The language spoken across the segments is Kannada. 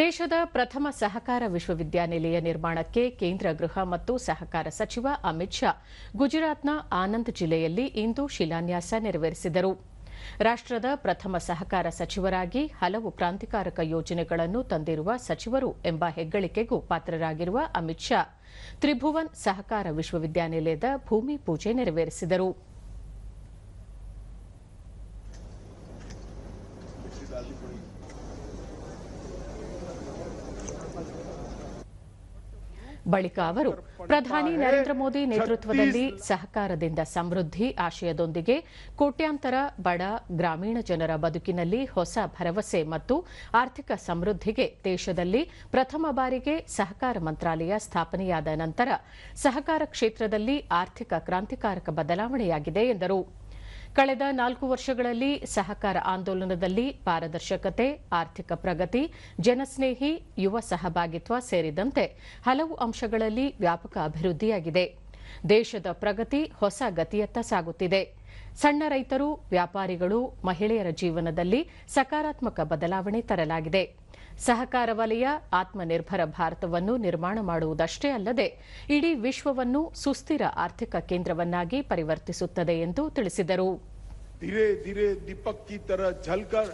ದೇಶದ ಪ್ರಥಮ ಸಹಕಾರ ವಿಶ್ವವಿದ್ಯಾನಿಲಯ ನಿರ್ಮಾಣಕ್ಕೆ ಕೇಂದ್ರ ಗೃಹ ಮತ್ತು ಸಹಕಾರ ಸಚಿವ ಅಮಿತ್ ಶಾ ಗುಜರಾತ್ನ ಆನಂದ್ ಜಿಲ್ಲೆಯಲ್ಲಿ ಇಂದು ಶಿಲಾನ್ಯಾಸ ನೆರವೇರಿಸಿದರು. ರಾಷ್ಟದ ಪ್ರಥಮ ಸಹಕಾರ ಸಚಿವರಾಗಿ ಹಲವು ಕ್ರಾಂತಿಕಾರಕ ಯೋಜನೆಗಳನ್ನು ತಂದಿರುವ ಸಚಿವರು ಎಂಬ ಹೆಗ್ಗಳಿಕೆಗೂ ಪಾತ್ರರಾಗಿರುವ ಅಮಿತ್ ಶಾ ತ್ರಿಭುವನ್ ಸಹಕಾರ ವಿಶ್ವವಿದ್ಯಾನಿಲಯದ ಭೂಮಿ ಪೂಜೆ ನೆರವೇರಿಸಿದರು. ಬಳಿಕ ಅವರು, ಪ್ರಧಾನಿ ನರೇಂದ್ರ ಮೋದಿ ನೇತೃತ್ವದಲ್ಲಿ ಸಹಕಾರದಿಂದ ಸಮೃದ್ಧಿ ಆಶಯದೊಂದಿಗೆ ಕೋಟ್ಯಾಂತರ ಬಡ ಗ್ರಾಮೀಣ ಜನರ ಬದುಕಿನಲ್ಲಿ ಹೊಸ ಭರವಸೆ ಮತ್ತು ಆರ್ಥಿಕ ಸಮೃದ್ಧಿಗೆ ದೇಶದಲ್ಲಿ ಪ್ರಥಮ ಬಾರಿಗೆ ಸಹಕಾರ ಮಂತ್ರಾಲಯ ಸ್ಥಾಪನೆಯಾದ ನಂತರ ಸಹಕಾರ ಕ್ಷೇತ್ರದಲ್ಲಿ ಆರ್ಥಿಕ ಕ್ರಾಂತಿಕಾರಕ ಬದಲಾವಣೆಯಾಗಿದೆ, ಎಂದರು. ಕಳೆದ ನಾಲ್ಕು ವರ್ಷಗಳಲ್ಲಿ ಸಹಕಾರ ಆಂದೋಲನದಲ್ಲಿ ಪಾರದರ್ಶಕತೆ, ಆರ್ಥಿಕ ಪ್ರಗತಿ, ಜನಸ್ನೇಹಿ, ಯುವ ಸಹಭಾಗಿತ್ವ ಸೇರಿದಂತೆ ಹಲವು ಅಂಶಗಳಲ್ಲಿ ವ್ಯಾಪಕ ಅಭಿವೃದ್ಧಿಯಾಗಿದೆ. ದೇಶದ ಪ್ರಗತಿ ಹೊಸ ಗತಿಯತ್ತ ಸಾಗುತ್ತಿದೆ. ಸಣ್ಣ ರೈತರು ವ್ಯಾಪಾರಿಗಳು ಮಹಿಳೆಯರ ಜೀವನದಲ್ಲಿ ಸಕಾರಾತ್ಮಕ ಬದಲಾವಣೆ ತರಲಾಗಿದೆ ಸಹಕಾರ ವಲಯ ಆತ್ಮನಿರ್ಭರ ಭಾರತವನ್ನು ನಿರ್ಮಾಣ ಮಾಡುವುದಷ್ಟೇ ಅಲ್ಲದೆ ಇಡೀ ವಿಶ್ವವನ್ನು ಸುಸ್ಥಿರ ಆರ್ಥಿಕ ಕೇಂದ್ರವನ್ನಾಗಿ ಪರಿವರ್ತಿಸುತ್ತದೆ ಎಂದು ತಿಳಿಸಿದರು धीरे धीरे दीपक की तरह जलकर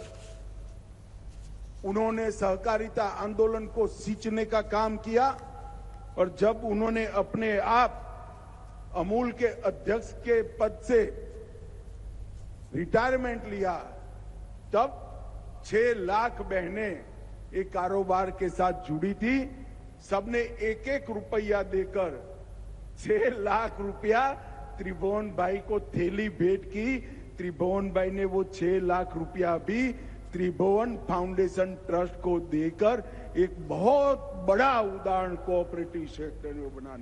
उन्होंने सहकारिता आंदोलन को सींचने का काम किया और जब उन्होंने अपने आप अमूल के अध्यक्ष के पद से रिटायरमेंट लिया, तब छह लाख बहनें एक कारोबार के साथ जुड़ी थी। सबने एक एक रुपया देकर छह लाख रुपया त्रिभुवन भाई को थैली भेंट की। त्रिभुवन भाई ने वो छह लाख रुपया भी त्रिभुवन फाउंडेशन ट्रस्ट को देकर एक बहुत बड़ा उदाहरण कोऑपरेटिव सेक्टर में बनाने